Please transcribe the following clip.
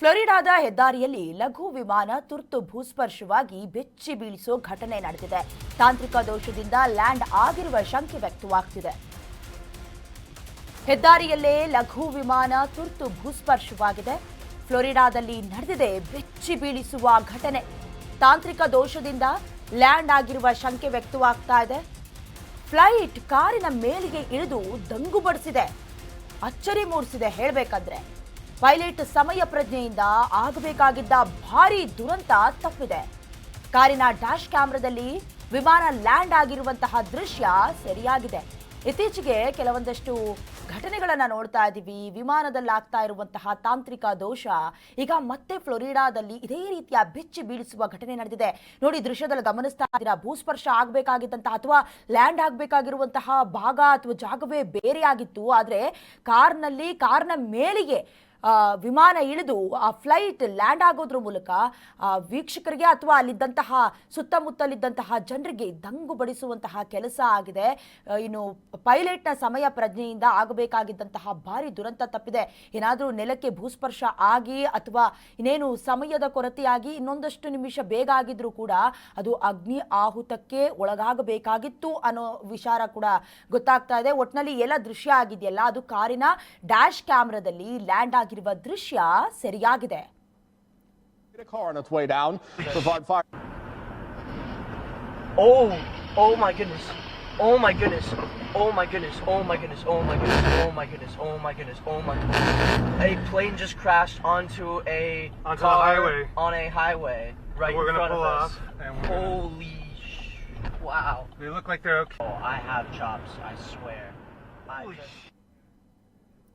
ಫ್ಲೋರಿಡಾದ ಹೆದ್ದಾರಿಯಲ್ಲಿ ಲಘು ವಿಮಾನ ತುರ್ತು ಭೂಸ್ಪರ್ಶವಾಗಿ ಬೆಚ್ಚಿ ಬೀಳಿಸೋ ಘಟನೆ ನಡೆದಿದೆ. ತಾಂತ್ರಿಕ ದೋಷದಿಂದ ಲ್ಯಾಂಡ್ ಆಗಿರುವ ಶಂಕೆ ವ್ಯಕ್ತವಾಗ್ತಿದೆ. ಹೆದ್ದಾರಿಯಲ್ಲೇ ಲಘು ವಿಮಾನ ತುರ್ತು ಭೂಸ್ಪರ್ಶವಾಗಿದೆ. ಫ್ಲೋರಿಡಾದಲ್ಲಿ ನಡೆದಿದೆ ಬೆಚ್ಚಿ ಬೀಳಿಸುವ ಘಟನೆ. ತಾಂತ್ರಿಕ ದೋಷದಿಂದ ಲ್ಯಾಂಡ್ ಆಗಿರುವ ಶಂಕೆ ವ್ಯಕ್ತವಾಗ್ತಾ ಇದೆ. ಫ್ಲೈಟ್ ಕಾರಿನ ಮೇಲಿಗೆ ಇಳಿದು ದಂಗು ಬಡಿಸಿದೆ. ಅಚ್ಚರಿ ಮೂಡಿಸಿದೆ ಹೇಳಬೇಕಂದ್ರೆ. ಪೈಲಟ್ ಸಮಯ ಪ್ರಜ್ಞೆಯಿಂದ ಆಗಬೇಕಾಗಿದ್ದ ಭಾರಿ ದುರಂತ ತಪ್ಪಿದೆ. ಕಾರಿನ ಡ್ಯಾಶ್ ಕ್ಯಾಮ್ರಾದಲ್ಲಿ ವಿಮಾನ ಲ್ಯಾಂಡ್ ಆಗಿರುವಂತಹ ದೃಶ್ಯ ಸರಿಯಾಗಿದೆ. ಇತ್ತೀಚೆಗೆ ಕೆಲವೊಂದಷ್ಟು ಘಟನೆಗಳನ್ನು ನೋಡ್ತಾ ಇದ್ದೀವಿ. ವಿಮಾನದಲ್ಲಿ ಆಗ್ತಾ ಇರುವಂತಹ ತಾಂತ್ರಿಕ ದೋಷ. ಈಗ ಮತ್ತೆ ಫ್ಲೋರಿಡಾದಲ್ಲಿ ಇದೇ ರೀತಿಯ ಬೆಚ್ಚಿ ಬೀಳಿಸುವ ಘಟನೆ ನಡೆದಿದೆ. ನೋಡಿ, ದೃಶ್ಯದಲ್ಲಿ ಗಮನಿಸ್ತಾ ಇದ್ದೀರಾ? ಭೂಸ್ಪರ್ಶ ಆಗಬೇಕಾಗಿದ್ದಂತಹ ಅಥವಾ ಲ್ಯಾಂಡ್ ಆಗಬೇಕಾಗಿರುವಂತಹ ಭಾಗ ಅಥವಾ ಜಾಗವೇ ಬೇರೆ ಆಗಿತ್ತು ಆದರೆ ಕಾರ್ನಲ್ಲಿ, ಕಾರ್ನ ಮೇಲಿಗೆ ವಿಮಾನ ಇಳಿದು ಆ ಫ್ಲೈಟ್ ಲ್ಯಾಂಡ್ ಆಗೋದ್ರ ಮೂಲಕ ಆ, ವೀಕ್ಷಕರಿಗೆ ಅಥವಾ ಅಲ್ಲಿದ್ದಂತಹ ಸುತ್ತಮುತ್ತಲಿದ್ದಂತಹ ಜನರಿಗೆ ದಂಗು ಬಡಿಸುವಂತಹ ಕೆಲಸ ಆಗಿದೆ. ಇನ್ನು ಪೈಲಟ್ನ ಸಮಯ ಪ್ರಜ್ಞೆಯಿಂದ ಆಗಬೇಕಾಗಿದ್ದಂತಹ ಭಾರಿ ದುರಂತ ತಪ್ಪಿದೆ. ಏನಾದರೂ ನೆಲಕ್ಕೆ ಭೂಸ್ಪರ್ಶ ಆಗಿ ಅಥವಾ ಇನ್ನೇನು ಸಮಯದ ಕೊರತೆಯಾಗಿ ಇನ್ನೊಂದಷ್ಟು ನಿಮಿಷ ಬೇಗ ಆಗಿದ್ರೂ ಕೂಡ ಅದು ಅಗ್ನಿ ಆಹುತಕ್ಕೆ ಒಳಗಾಗಬೇಕಾಗಿತ್ತು ಅನ್ನೋ ವಿಚಾರ ಕೂಡ ಗೊತ್ತಾಗ್ತಾ ಇದೆ. ಒಟ್ನಲ್ಲಿ ಎಲ್ಲ ದೃಶ್ಯ ಆಗಿದೆಯಲ್ಲ ಅದು ಕಾರಿನ ಡ್ಯಾಶ್ ಕ್ಯಾಮ್ರಾದಲ್ಲಿ ಲ್ಯಾಂಡ್ ಆಗಿರುವ ದೃಶ್ಯ ಸರಿಯಾಗಿದೆ a car on its way down. Brevard fire. Oh, oh my goodness. Oh my goodness. Oh my goodness. Oh my goodness. Oh my goodness. Oh my goodness. Oh my goodness. Oh my goodness. A plane just crashed onto a Onto car the highway. on a highway right we're in gonna front pull of us. off, and we're gonna- Holy sh- wow. They look like they're okay. Oh, I have chops, I swear. I Holy just- sh-